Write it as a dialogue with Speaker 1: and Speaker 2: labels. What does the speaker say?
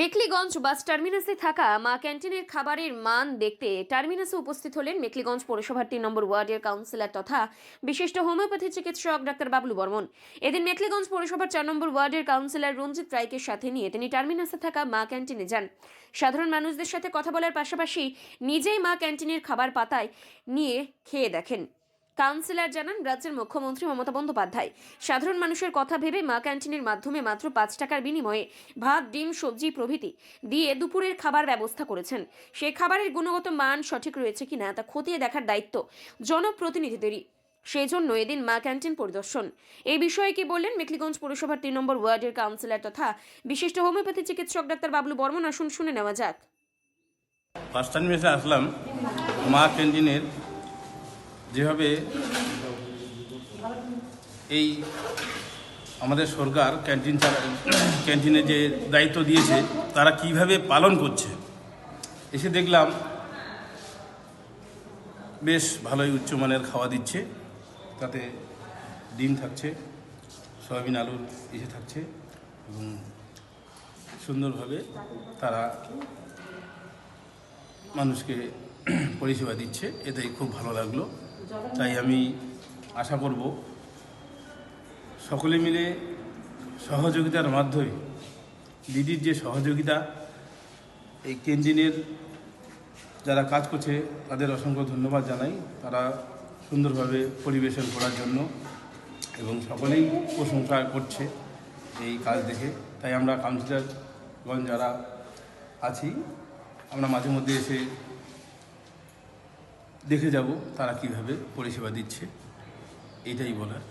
Speaker 1: মেখলিগঞ্জ বাস টার্মিনাসে থাকা মা ক্যান্টিনের খাবারের মান দেখতে টার্মিনাসে উপস্থিত হলেন মেখলিগঞ্জ পৌরসভার তিন নম্বর ওয়ার্ডের কাউন্সিলর তথা বিশিষ্ট হোমিওপ্যাথি চিকিৎসক ডাক্তার বাবলু বর্মন। এদিন মেখলিগঞ্জ পৌরসভার চার নম্বর ওয়ার্ডের কাউন্সিলর রঞ্জিত রায়কে সাথে নিয়ে তিনি টার্মিনাসে থাকা মা ক্যান্টিনে যান। সাধারণ মানুষদের সাথে কথা বলার পাশাপাশি নিজেই মা ক্যান্টিনের খাবার পাতায় নিয়ে খেয়ে দেখেন। কাউন্সিলর জানান, রাজ্যের মুখ্যমন্ত্রী মমতা বন্দ্যোপাধ্যায়। সাধারণ মানুষের কথা ভেবে মা ক্যান্টিনের মাধ্যমে মাত্র পাঁচ টাকার বিনিময়ে ভাত, ডিম, সবজি, প্রভৃতি দিয়ে দুপুরের খাবার ব্যবস্থা করেছেন। সেই খাবারের গুণগত মান সঠিক রয়েছে কিনা তা খতিয়ে দেখার দায়িত্ব জনপ্রতিনিধিদেরই। সেই জন্য এদিন মা ক্যান্টিন পরিদর্শন। এই বিষয়ে কি বললেন মেখলিগঞ্জ পৌরসভার তিন নম্বর ওয়ার্ডের কাউন্সিলর তথা বিশিষ্ট হোমিওপ্যাথি চিকিৎসক ডাক্তার বাবলু বর্মন, আসুন শুনে নেওয়া যাক।
Speaker 2: ফার্স্ট টাইম এসে আসলাম মা ক্যান্টিনের যেভাবে এই আমাদের সরকার ক্যান্টিন ক্যান্টিনে যে দায়িত্ব দিয়েছে, তারা কীভাবে পালন করছে? এসে দেখলাম বেশ ভালোই উচ্চমানের খাওয়া দিচ্ছে, তাতে ডিম থাকছে, সয়াবিন আলুর এসে থাকছে এবং সুন্দরভাবে তারা মানুষকে পরিষেবা দিচ্ছে, এটাই খুব ভালো লাগল। তাই আমি আশা করব সকলে মিলে সহযোগিতার মাধ্যমে, দিদির যে সহযোগিতা, এই ক্যান্টিনের যারা কাজ করছে, তাদের অসংখ্য ধন্যবাদ জানাই। তারা সুন্দরভাবে পরিবেশন করার জন্য এবং সকলেই প্রশংসা করছে এই কাজ দেখে। তাই আমরা কাউন্সিলরগণ যারা আছি, আমরা মাঝে মধ্যে এসে দেখে যাব তারা কীভাবে পরিষেবা দিচ্ছে এটাই বলার।